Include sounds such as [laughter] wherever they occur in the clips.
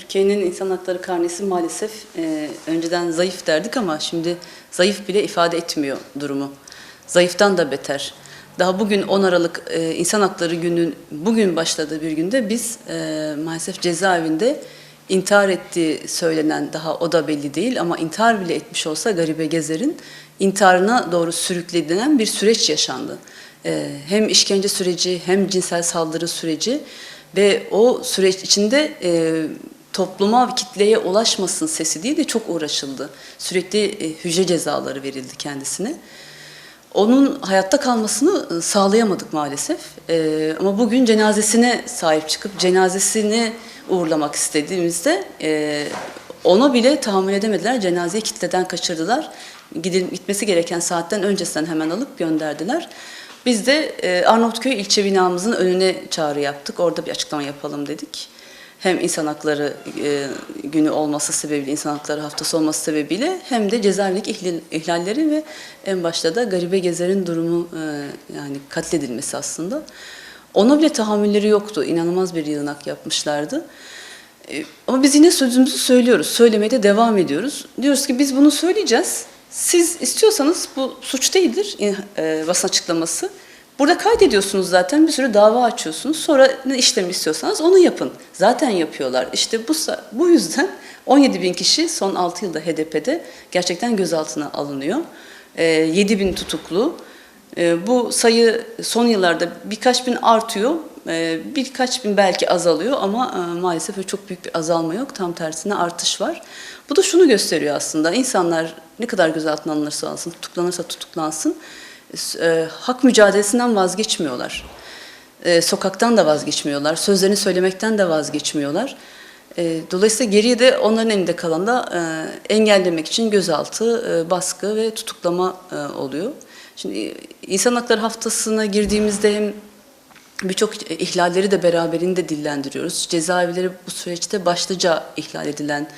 Türkiye'nin insan hakları karnesi maalesef e, önceden zayıf derdik ama şimdi zayıf bile ifade etmiyor durumu. Zayıftan da beter. Daha bugün 10 Aralık e, İnsan Hakları Günü'nün bugün başladığı bir günde biz e, maalesef cezaevinde intihar ettiği söylenen daha o da belli değil ama intihar bile etmiş olsa Garibe Gezer'in intiharına doğru sürüklenen bir süreç yaşandı. E, hem işkence süreci hem cinsel saldırı süreci ve o süreç içinde e, topluma kitleye ulaşmasın sesi diye de çok uğraşıldı. Sürekli e, hücre cezaları verildi kendisine. Onun hayatta kalmasını e, sağlayamadık maalesef. E, ama bugün cenazesine sahip çıkıp cenazesini uğurlamak istediğimizde e, ona bile tahammül edemediler. Cenazeyi kitleden kaçırdılar. Gidil, gitmesi gereken saatten öncesinden hemen alıp gönderdiler. Biz de Arnavutköy ilçe binamızın önüne çağrı yaptık. Orada bir açıklama yapalım dedik. Hem insan hakları e, günü olması sebebiyle, insan hakları haftası olması sebebiyle hem de cezaevlik ihlal- ihlalleri ve en başta da garibe gezerin durumu e, yani katledilmesi aslında. Ona bile tahammülleri yoktu. İnanılmaz bir yığınak yapmışlardı. E, Ama biz yine sözümüzü söylüyoruz. Söylemeye de devam ediyoruz. Diyoruz ki biz bunu söyleyeceğiz. Siz istiyorsanız bu suç değildir e, basın açıklaması. Burada kaydediyorsunuz zaten bir sürü dava açıyorsunuz. Sonra ne işlem istiyorsanız onu yapın. Zaten yapıyorlar. İşte bu bu yüzden 17 bin kişi son 6 yılda HDP'de gerçekten gözaltına alınıyor. E, 7 bin tutuklu. E, bu sayı son yıllarda birkaç bin artıyor, e, birkaç bin belki azalıyor ama e, maalesef çok büyük bir azalma yok. Tam tersine artış var. Bu da şunu gösteriyor aslında. İnsanlar ne kadar gözaltına alınırsa alsın, tutuklanırsa tutuklansın, e, hak mücadelesinden vazgeçmiyorlar. E, sokaktan da vazgeçmiyorlar, sözlerini söylemekten de vazgeçmiyorlar. E, dolayısıyla geriye de onların elinde kalan da e, engellemek için gözaltı, e, baskı ve tutuklama e, oluyor. Şimdi İnsan Hakları Haftası'na girdiğimizde hem birçok ihlalleri de beraberinde dillendiriyoruz. Cezaevleri bu süreçte başlıca ihlal edilen,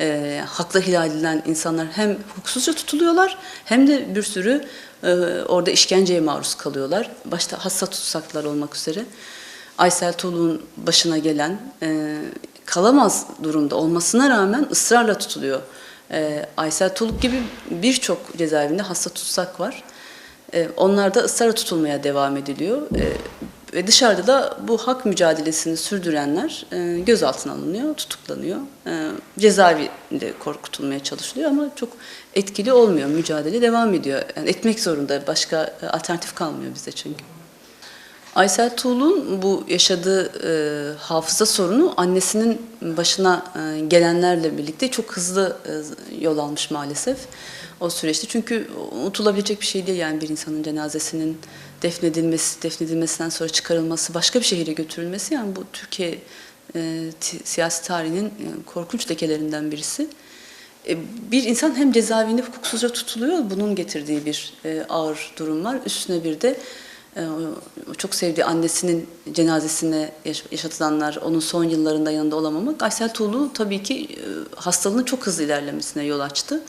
e, hakla ihlal edilen insanlar hem hukuksuzca tutuluyorlar hem de bir sürü e, orada işkenceye maruz kalıyorlar. Başta hassa tutsaklar olmak üzere. Aysel Tuğlu'nun başına gelen e, kalamaz durumda olmasına rağmen ısrarla tutuluyor. E, Aysel Tuğluk gibi birçok cezaevinde hasta tutsak var. E, onlar da ısrarla tutulmaya devam ediliyor. E, ve dışarıda da bu hak mücadelesini sürdürenler e, gözaltına alınıyor, tutuklanıyor. E, cezaevinde korkutulmaya çalışılıyor ama çok etkili olmuyor. Mücadele devam ediyor. Yani etmek zorunda. Başka e, alternatif kalmıyor bize çünkü. Aysel Tuğlu'nun bu yaşadığı e, hafıza sorunu annesinin başına e, gelenlerle birlikte çok hızlı e, yol almış maalesef o süreçte. Çünkü unutulabilecek bir şey değil yani bir insanın cenazesinin defnedilmesi, defnedilmesinden sonra çıkarılması, başka bir şehire götürülmesi yani bu Türkiye e, siyasi tarihinin e, korkunç lekelerinden birisi. E, Bir insan hem cezaevinde hukuksuzca tutuluyor, bunun getirdiği bir e, ağır durum var. Üstüne bir de e, çok sevdiği annesinin cenazesine yaş- yaşatılanlar, onun son yıllarında yanında olamamak, Aysel Tuğlu tabii ki e, hastalığının çok hızlı ilerlemesine yol açtı.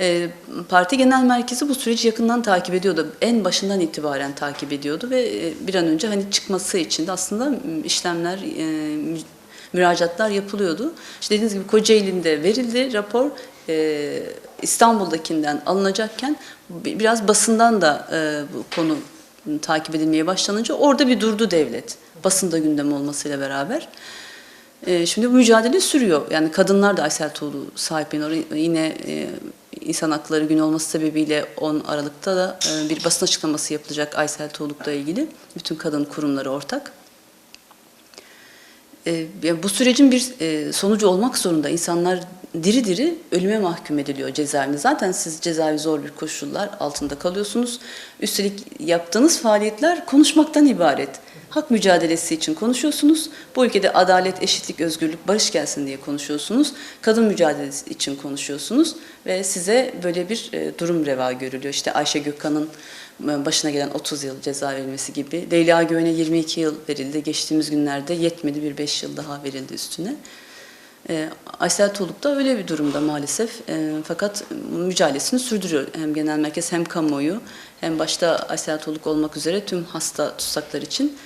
E, Parti Genel Merkezi bu süreci yakından takip ediyordu. En başından itibaren takip ediyordu ve e, bir an önce hani çıkması için de aslında işlemler, e, mü- müracaatlar yapılıyordu. İşte dediğiniz gibi Kocaeli'nde verildi rapor. E, İstanbul'dakinden alınacakken bi- biraz basından da e, bu konu takip edilmeye başlanınca orada bir durdu devlet. Basında gündem olmasıyla beraber. Ee, Şimdi bu mücadele sürüyor. Yani kadınlar da Aysel Tuğlu sahipleniyor. Yine e, İnsan Hakları Günü olması sebebiyle 10 Aralık'ta da e, bir basın açıklaması yapılacak Aysel Tuğluk'la ilgili. Bütün kadın kurumları ortak. E, bu sürecin bir e, sonucu olmak zorunda. İnsanlar diri diri ölüme mahkum ediliyor cezaevinde. Zaten siz cezaevi zor bir koşullar altında kalıyorsunuz. Üstelik yaptığınız faaliyetler konuşmaktan ibaret. Hak mücadelesi için konuşuyorsunuz. Bu ülkede adalet, eşitlik, özgürlük, barış gelsin diye konuşuyorsunuz. Kadın mücadelesi için konuşuyorsunuz ve size böyle bir e, durum reva görülüyor. İşte Ayşe Gökhan'ın e, başına gelen 30 yıl ceza verilmesi gibi. Leyla Güven'e 22 yıl verildi. Geçtiğimiz günlerde yetmedi bir 5 yıl daha verildi üstüne. E, Aysel Tuğluk da öyle bir durumda maalesef. E, fakat mücadelesini sürdürüyor. Hem genel merkez hem kamuoyu hem başta Aysel Tuğluk olmak üzere tüm hasta tutsaklar için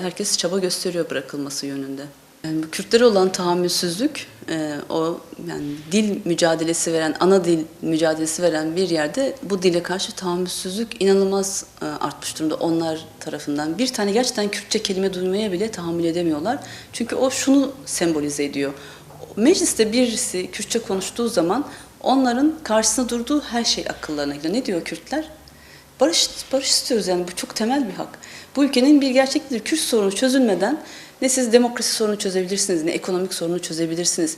herkes çaba gösteriyor bırakılması yönünde. Yani Kürtlere olan tahammülsüzlük, e, o yani dil mücadelesi veren, ana dil mücadelesi veren bir yerde bu dile karşı tahammülsüzlük inanılmaz e, artmış durumda onlar tarafından. Bir tane gerçekten Kürtçe kelime duymaya bile tahammül edemiyorlar. Çünkü o şunu sembolize ediyor. Mecliste birisi Kürtçe konuştuğu zaman onların karşısında durduğu her şey akıllarına geliyor. Ne diyor Kürtler? Barış, barış istiyoruz yani bu çok temel bir hak. Bu ülkenin bir gerçekliğidir. Kürt sorunu çözülmeden ne siz demokrasi sorunu çözebilirsiniz ne ekonomik sorunu çözebilirsiniz.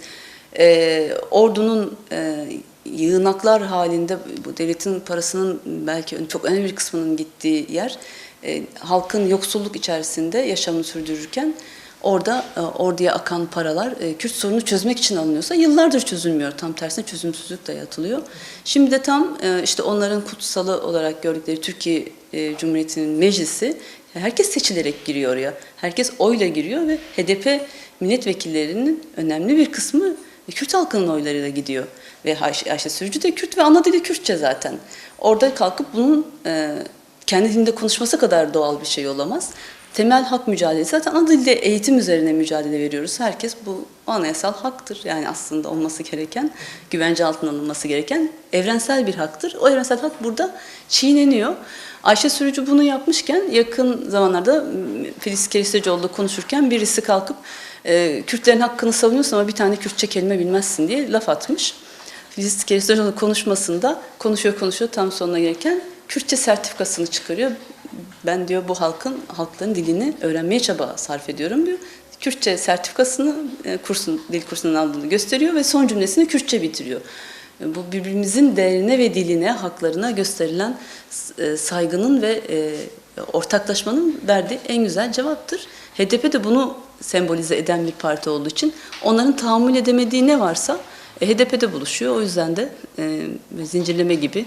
Ee, ordunun e, yığınaklar halinde bu devletin parasının belki çok önemli bir kısmının gittiği yer e, halkın yoksulluk içerisinde yaşamını sürdürürken orada e, orduya akan paralar e, Kürt sorunu çözmek için alınıyorsa yıllardır çözülmüyor. Tam tersine çözümsüzlük dayatılıyor. Şimdi de tam e, işte onların kutsalı olarak gördükleri Türkiye e, Cumhuriyeti'nin meclisi herkes seçilerek giriyor oraya. Herkes oyla giriyor ve HDP milletvekillerinin önemli bir kısmı Kürt halkının oylarıyla gidiyor. Ve Ayşe, Sürücü de Kürt ve ana dili Kürtçe zaten. Orada kalkıp bunun e, kendi dilinde konuşması kadar doğal bir şey olamaz. Temel hak mücadelesi zaten ana dilde eğitim üzerine mücadele veriyoruz. Herkes bu anayasal haktır. Yani aslında olması gereken, güvence altına alınması gereken evrensel bir haktır. O evrensel hak burada çiğneniyor. Ayşe Sürücü bunu yapmışken yakın zamanlarda Filiz Keristoğlu'yla konuşurken birisi kalkıp e, Kürtlerin hakkını savunuyorsun ama bir tane Kürtçe kelime bilmezsin diye laf atmış. Filiz Keristoğlu konuşmasında konuşuyor konuşuyor tam sonuna gelirken Kürtçe sertifikasını çıkarıyor. Ben diyor bu halkın halkların dilini öğrenmeye çaba sarf ediyorum diyor. Kürtçe sertifikasını e, kursun dil kursundan aldığını gösteriyor ve son cümlesini Kürtçe bitiriyor. E, Bu birbirimizin değerine ve diline, haklarına gösterilen e, saygının ve ortaklaşmanın verdiği en güzel cevaptır. HDP de bunu sembolize eden bir parti olduğu için onların tahammül edemediği ne varsa HDP'de buluşuyor. O yüzden de zincirleme gibi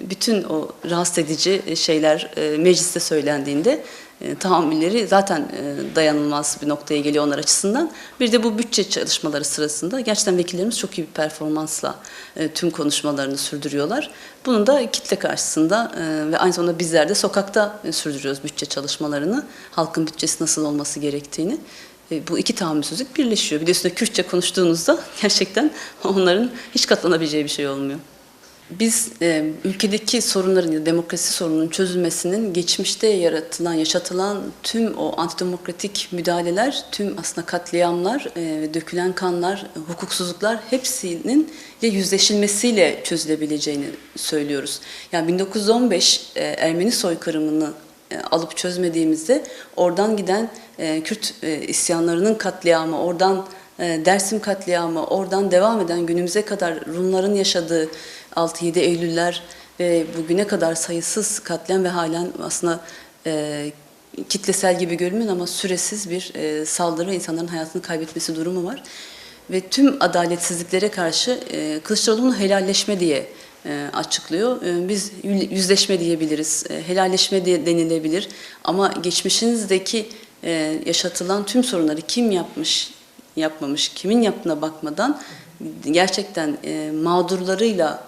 bütün o rahatsız edici şeyler e, mecliste söylendiğinde e, tahammülleri zaten e, dayanılmaz bir noktaya geliyor onlar açısından. Bir de bu bütçe çalışmaları sırasında gerçekten vekillerimiz çok iyi bir performansla e, tüm konuşmalarını sürdürüyorlar. Bunun da kitle karşısında e, ve aynı zamanda bizler de sokakta e, sürdürüyoruz bütçe çalışmalarını. Halkın bütçesi nasıl olması gerektiğini. E, Bu iki tahammülsüzlük birleşiyor. Bir de üstüne Kürtçe konuştuğunuzda [laughs] gerçekten onların hiç katlanabileceği bir şey olmuyor. Biz e, ülkedeki sorunların ya demokrasi sorununun çözülmesinin geçmişte yaratılan, yaşatılan tüm o antidemokratik müdahaleler, tüm aslında katliamlar e, dökülen kanlar, e, hukuksuzluklar hepsinin ile yüzleşilmesiyle çözülebileceğini söylüyoruz. Yani 1915 e, Ermeni soykırımını e, alıp çözmediğimizde oradan giden e, Kürt e, isyanlarının katliamı, oradan e, Dersim katliamı, oradan devam eden günümüze kadar Rumların yaşadığı 6-7 Eylüller ve bugüne kadar sayısız katliam ve halen aslında e, kitlesel gibi görünmüyor ama süresiz bir e, saldırı insanların hayatını kaybetmesi durumu var. Ve tüm adaletsizliklere karşı e, Kılıçdaroğlu'nu helalleşme diye e, açıklıyor. E, Biz yüzleşme diyebiliriz, e, helalleşme diye denilebilir. Ama geçmişinizdeki e, yaşatılan tüm sorunları kim yapmış, yapmamış, kimin yaptığına bakmadan gerçekten e, mağdurlarıyla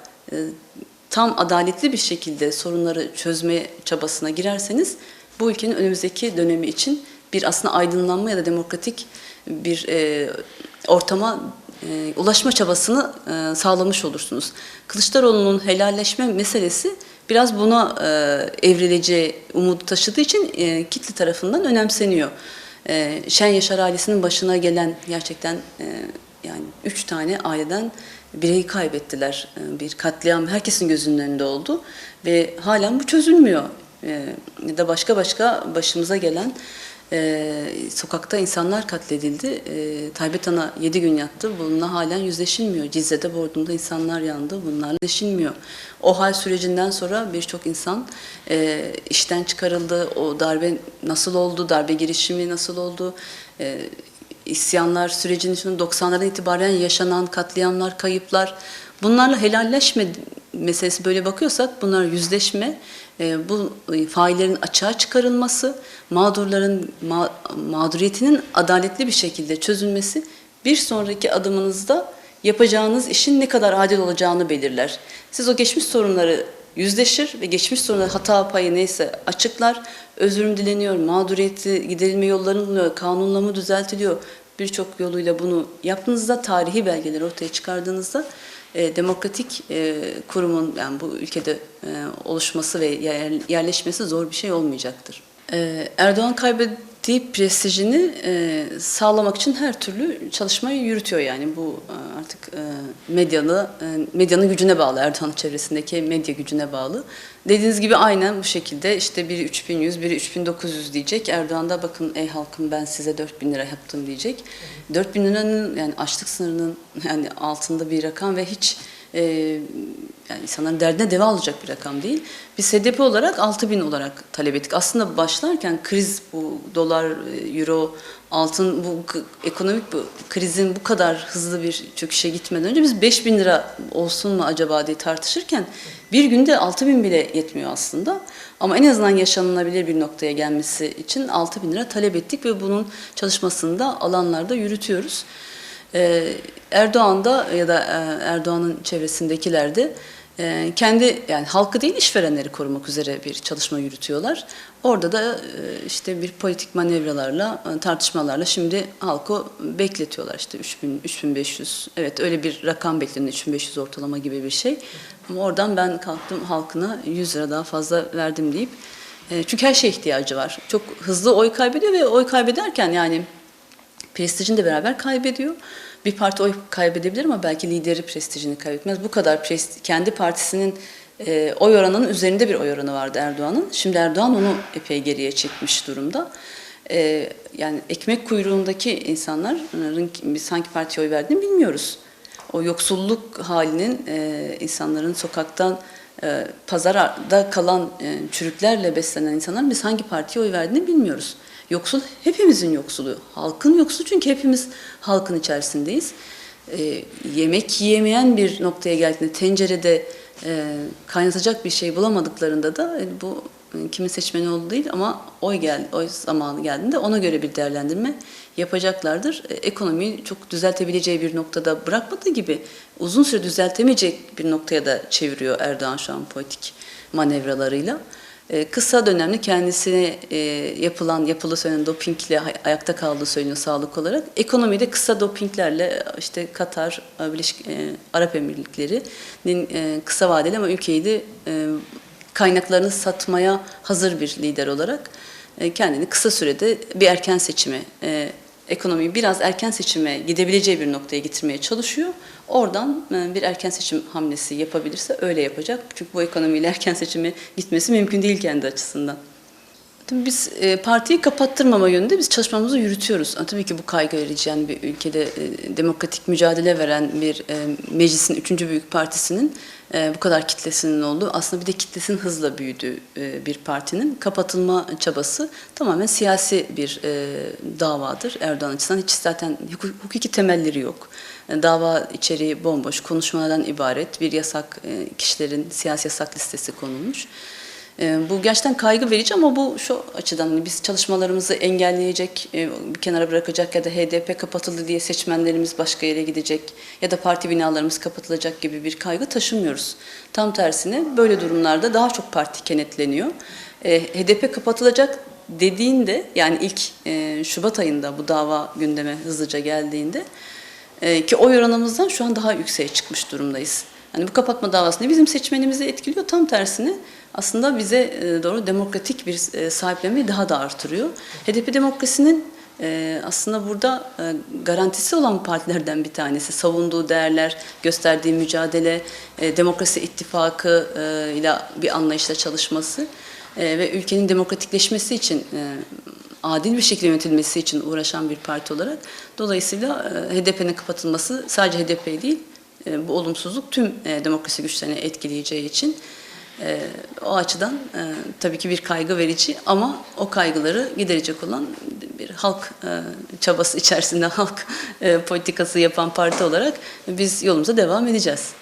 tam adaletli bir şekilde sorunları çözme çabasına girerseniz bu ülkenin önümüzdeki dönemi için bir aslında aydınlanma ya da demokratik bir e, ortama e, ulaşma çabasını e, sağlamış olursunuz. Kılıçdaroğlu'nun helalleşme meselesi biraz buna e, evrileceği umudu taşıdığı için e, kitle tarafından önemseniyor. E, Şen Yaşar ailesinin başına gelen gerçekten e, yani üç tane aileden bireyi kaybettiler. E, Bir katliam herkesin gözünün önünde oldu ve halen bu çözülmüyor. E, Ya da başka başka başımıza gelen e, sokakta insanlar katledildi. E, Taybet Ana 7 gün yattı. Bununla halen yüzleşilmiyor. Cizre'de, Bordum'da insanlar yandı. Bunlarla yüzleşilmiyor. O hal sürecinden sonra birçok insan işten çıkarıldı. O darbe nasıl oldu, darbe girişimi nasıl oldu, isyanlar sürecinin içinde 90'lardan itibaren yaşanan katliamlar, kayıplar bunlarla helalleşme meselesi böyle bakıyorsak bunlar yüzleşme, e, bu e, faillerin açığa çıkarılması, mağdurların ma- mağduriyetinin adaletli bir şekilde çözülmesi bir sonraki adımınızda yapacağınız işin ne kadar adil olacağını belirler. Siz o geçmiş sorunları yüzleşir ve geçmiş sorunları hata payı neyse açıklar, özürüm dileniyor, mağduriyeti giderilme yolları bulunuyor, kanunlama düzeltiliyor. birçok yoluyla bunu yaptığınızda, tarihi belgeleri ortaya çıkardığınızda e, demokratik e, kurumun yani bu ülkede e, oluşması ve yer- yerleşmesi zor bir şey olmayacaktır. E, Erdoğan kaybettiği prestijini e, sağlamak için her türlü çalışmayı yürütüyor yani bu e, artık e, medyalı e, medyanın gücüne bağlı Erdoğan çevresindeki medya gücüne bağlı. Dediğiniz gibi aynen bu şekilde işte biri 3100, biri 3900 diyecek. Erdoğan da bakın ey halkım ben size 4000 lira yaptım diyecek. 4000 liranın yani açlık sınırının yani altında bir rakam ve hiç e, yani insanların derdine deva olacak bir rakam değil. Biz HDP olarak 6000 olarak talep ettik. Aslında başlarken kriz bu dolar, e, euro, altın bu ekonomik bu krizin bu kadar hızlı bir çöküşe gitmeden önce biz 5000 lira olsun mu acaba diye tartışırken bir günde 6000 bile yetmiyor aslında. Ama en azından yaşanılabilir bir noktaya gelmesi için 6000 lira talep ettik ve bunun çalışmasını da alanlarda yürütüyoruz. Ee, Erdoğan da ya da e, Erdoğan'ın çevresindekiler de e, kendi yani halkı değil işverenleri korumak üzere bir çalışma yürütüyorlar. Orada da e, işte bir politik manevralarla, e, tartışmalarla şimdi halkı bekletiyorlar işte 3000 3500. Evet öyle bir rakam bekleniyor 3500 ortalama gibi bir şey. Ama oradan ben kalktım halkına 100 lira daha fazla verdim deyip çünkü her şeye ihtiyacı var. Çok hızlı oy kaybediyor ve oy kaybederken yani prestijini de beraber kaybediyor. Bir parti oy kaybedebilir ama belki lideri prestijini kaybetmez. Bu kadar presti- kendi partisinin e, oy oranının üzerinde bir oy oranı vardı Erdoğan'ın. Şimdi Erdoğan onu epey geriye çekmiş durumda. E, yani ekmek kuyruğundaki insanların biz hangi partiye oy verdiğini bilmiyoruz. O yoksulluk halinin e, insanların sokaktan e, pazarda kalan e, çürüklerle beslenen insanların biz hangi partiye oy verdiğini bilmiyoruz. Yoksul hepimizin yoksulu. Halkın yoksulu çünkü hepimiz halkın içerisindeyiz. E, yemek yiyemeyen bir noktaya geldiğinde tencerede e, kaynatacak bir şey bulamadıklarında da e, bu e, kimin seçmeni olduğu değil ama oy gel oy zamanı geldiğinde ona göre bir değerlendirme yapacaklardır. E, ekonomiyi çok düzeltebileceği bir noktada bırakmadığı gibi uzun süre düzeltemeyecek bir noktaya da çeviriyor Erdoğan şu an politik manevralarıyla. E, Kısa dönemli kendisine e, yapılan, yapılı söylenen dopingle ayakta kaldığı söyleniyor sağlık olarak. Ekonomide kısa dopinglerle işte Katar, e, Birleşik Arap Emirlikleri'nin kısa vadeli ama ülkeyi de kaynaklarını satmaya hazır bir lider olarak kendini kısa sürede bir erken seçime, ekonomiyi biraz erken seçime gidebileceği bir noktaya getirmeye çalışıyor. Oradan e, bir erken seçim hamlesi yapabilirse öyle yapacak. Çünkü bu ekonomiyle erken seçime gitmesi mümkün değil kendi açısından. Tabii biz e, partiyi kapattırmama yönünde biz çalışmamızı yürütüyoruz. Ama tabii ki bu kaygı verici bir ülkede e, demokratik mücadele veren bir e, meclisin üçüncü büyük partisinin e, bu kadar kitlesinin olduğu aslında bir de kitlesinin hızla büyüdüğü e, bir partinin kapatılma çabası tamamen siyasi bir e, davadır Erdoğan açısından. Hiç zaten hukuk- hukuki temelleri yok. Dava içeriği bomboş, konuşmalardan ibaret bir yasak, kişilerin siyasi yasak listesi konulmuş. E, Bu gerçekten kaygı verici ama bu şu açıdan hani biz çalışmalarımızı engelleyecek, e, bir kenara bırakacak ya da HDP kapatıldı diye seçmenlerimiz başka yere gidecek ya da parti binalarımız kapatılacak gibi bir kaygı taşımıyoruz. Tam tersine böyle durumlarda daha çok parti kenetleniyor. E, HDP kapatılacak dediğinde yani ilk e, Şubat ayında bu dava gündeme hızlıca geldiğinde e, ki oy oranımızdan şu an daha yükseğe çıkmış durumdayız. Yani bu kapatma davasını bizim seçmenimizi etkiliyor. Tam tersine aslında bize e, doğru demokratik bir e, sahiplenmeyi daha da artırıyor. HDP demokrasinin e, aslında burada garantisi olan partilerden bir tanesi. Savunduğu değerler, gösterdiği mücadele, demokrasi ittifakı ile bir anlayışla çalışması ve ülkenin demokratikleşmesi için adil bir şekilde yönetilmesi için uğraşan bir parti olarak dolayısıyla HDP'nin kapatılması sadece HDP değil bu olumsuzluk tüm e, demokrasi güçlerini etkileyeceği için e, o açıdan e, tabii ki bir kaygı verici ama o kaygıları giderecek olan bir halk e, çabası içerisinde [laughs] halk e, politikası yapan parti olarak biz yolumuza devam edeceğiz.